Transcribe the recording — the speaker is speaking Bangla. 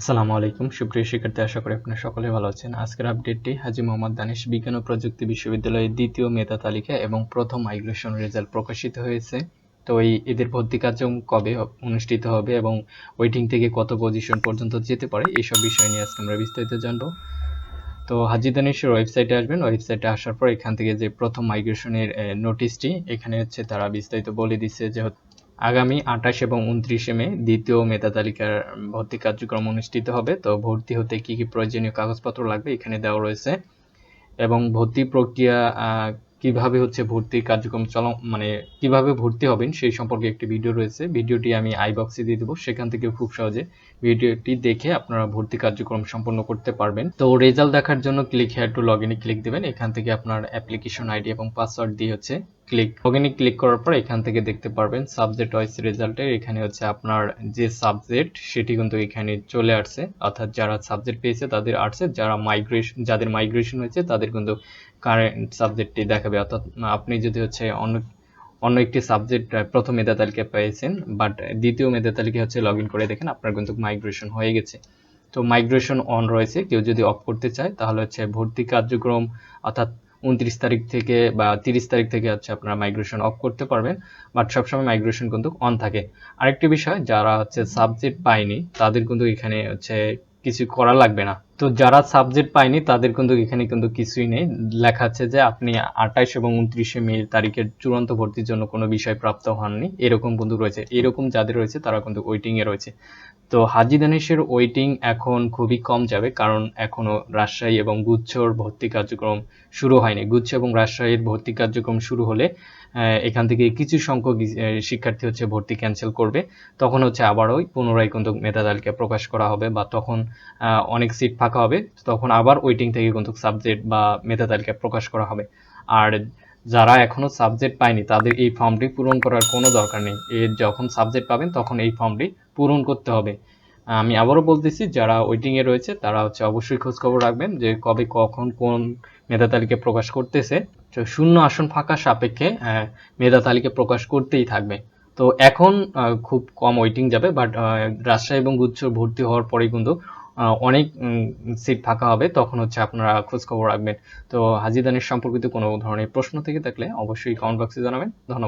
আসসালামু আলাইকুম। সুপ্রিয় শিক্ষার্থী, আশা করি আপনারা সকলে ভালো আছেন। আজকের আপডেটটি হাজী মোহাম্মদ দানিশ বিজ্ঞান ও প্রযুক্তি বিশ্ববিদ্যালয়ের দ্বিতীয় মেধা তালিকা এবং প্রথম মাইগ্রেশন রেজাল্ট প্রকাশিত হয়েছে। তো এই এদের ভর্তি কার্যক্রম কবে অনুষ্ঠিত হবে এবং ওয়েটিং থেকে কত পজিশন পর্যন্ত যেতে পারে, এইসব বিষয় নিয়ে আজকে আমরা বিস্তারিত জানব। তো হাজি দানিশের ওয়েবসাইটে আসবেন। ওয়েবসাইটে আসার পর এখান থেকে যে প্রথম মাইগ্রেশনের নোটিশটি এখানে হচ্ছে তারা বিস্তারিত বলে দিচ্ছে যে আগামী আঠাশ এবং উনত্রিশে মে দ্বিতীয় মেধা তালিকার ভর্তি কার্যক্রম অনুষ্ঠিত হবে। তো ভর্তি হতে কি কি প্রয়োজনীয় কাগজপত্র লাগবে এখানে দেওয়া রয়েছে। এবং ভর্তি প্রক্রিয়া কীভাবে হচ্ছে ভর্তি কার্যক্রম চল মানে কীভাবে ভর্তি হবেন সেই সম্পর্কে একটি ভিডিও রয়েছে। ভিডিওটি আমি আই বক্সে দিয়ে দেবো। সেখান থেকে খুব সহজে ভিডিওটি দেখে আপনারা ভর্তি কার্যক্রম সম্পন্ন করতে পারবেন। তো রেজাল্ট দেখার জন্য click here to log click দেবেন। এখান থেকে আপনার অ্যাপ্লিকেশন আইডি এবং পাসওয়ার্ড দিয়ে হচ্ছে ক্লিক লগ ইনে ক্লিক করার পর এখান থেকে দেখতে পারবেন সাবজেক্ট ওয়াইজ রেজাল্টের এখানে হচ্ছে আপনার যে সাবজেক্ট সেটি কিন্তু এখানে চলে আসছে। অর্থাৎ যারা সাবজেক্ট পেয়েছে তাদের আসছে, যারা মাইগ্রেশন যাদের মাইগ্রেশন হয়েছে তাদের কিন্তু কারেন্ট সাবজেক্টটি দেখাবে। অর্থাৎ আপনি যদি হচ্ছে অন্য অন্য একটি সাবজেক্ট প্রথম মেধা তালিকায় পেয়েছেন বাট দ্বিতীয় মেধা তালিকায় হচ্ছে লগ করে দেখেন, আপনার কিন্তু মাইগ্রেশন হয়ে গেছে। তো মাইগ্রেশন অন রয়েছে, কেউ যদি অফ করতে চায় তাহলে হচ্ছে ভর্তি কার্যক্রম, অর্থাৎ উনত্রিশ তারিখ থেকে বা তিরিশ তারিখ থেকে হচ্ছে আপনারা মাইগ্রেশন অফ করতে পারবেন বাট সবসময় মাইগ্রেশন কিন্তু অন থাকে। আরেকটি বিষয়, যারা হচ্ছে সাবজেক্ট পায়নি, তাদের কিন্তু এখানে হচ্ছে কিছু করা লাগবে না। তো যারা সাবজেক্ট পায়নি, তাদের কিন্তু এখানে কিন্তু কিছুই নেই। লেখা আছে যে, আপনি আঠাশ এবং উনত্রিশে মে তারিখের চূড়ান্ত ভর্তির জন্য কোনো বিষয় প্রাপ্ত হননি। এরকম কিন্তু রয়েছে। এরকম যাদের রয়েছে, তারা কিন্তু ওয়েটিং এ রয়েছে। তো হাজি দানিশের ওয়েটিং এখন খুবই কম যাবে, কারণ এখনও রাজশাহী এবং গুচ্ছর ভর্তি কার্যক্রম শুরু হয়নি। গুচ্ছ এবং রাজশাহীর ভর্তি কার্যক্রম শুরু হলে এখান থেকে কিছু সংখ্যক শিক্ষার্থী হচ্ছে ভর্তি ক্যান্সেল করবে। তখন হচ্ছে আবারও পুনরায় কিন্তু মেধা তালিকা প্রকাশ করা হবে বা তখন অনেক সিট ফাঁকা হবে, তখন আবার ওয়েটিং থেকে কিন্তু সাবজেক্ট বা মেধা তালিকা প্রকাশ করা হবে। আর যারা এখনও সাবজেক্ট পায়নি, তাদের এই ফর্মটি পূরণ করার কোনো দরকার নেই। এর যখন সাবজেক্ট পাবেন, তখন এই ফর্মটি পূরণ করতে হবে। আমি আবারও বলতেছি, যারা ওয়েটিং এ রয়েছে, তারা হচ্ছে অবশ্যই খোঁজ খবর রাখবেন যে কবে, কখন, কোন মেধা তালিকা প্রকাশ করতেছে। তো শূন্য আসন ফাঁকা সাপেক্ষে মেধা তালিকা প্রকাশ করতেই থাকবে। তো এখন খুব কম ওয়েটিং যাবে বাট রাজশাহী এবং গুচ্ছ ভর্তি হওয়ার পরেই কিন্তু অনেক সিট ফাঁকা হবে, তখন হচ্ছে আপনারা খোঁজখবর রাখবেন। তো হাজিদানের সম্পর্কিত কোনো ধরনের প্রশ্ন থেকে থাকলে অবশ্যই কমেন্ট বক্সে জানাবেন। ধন্যবাদ।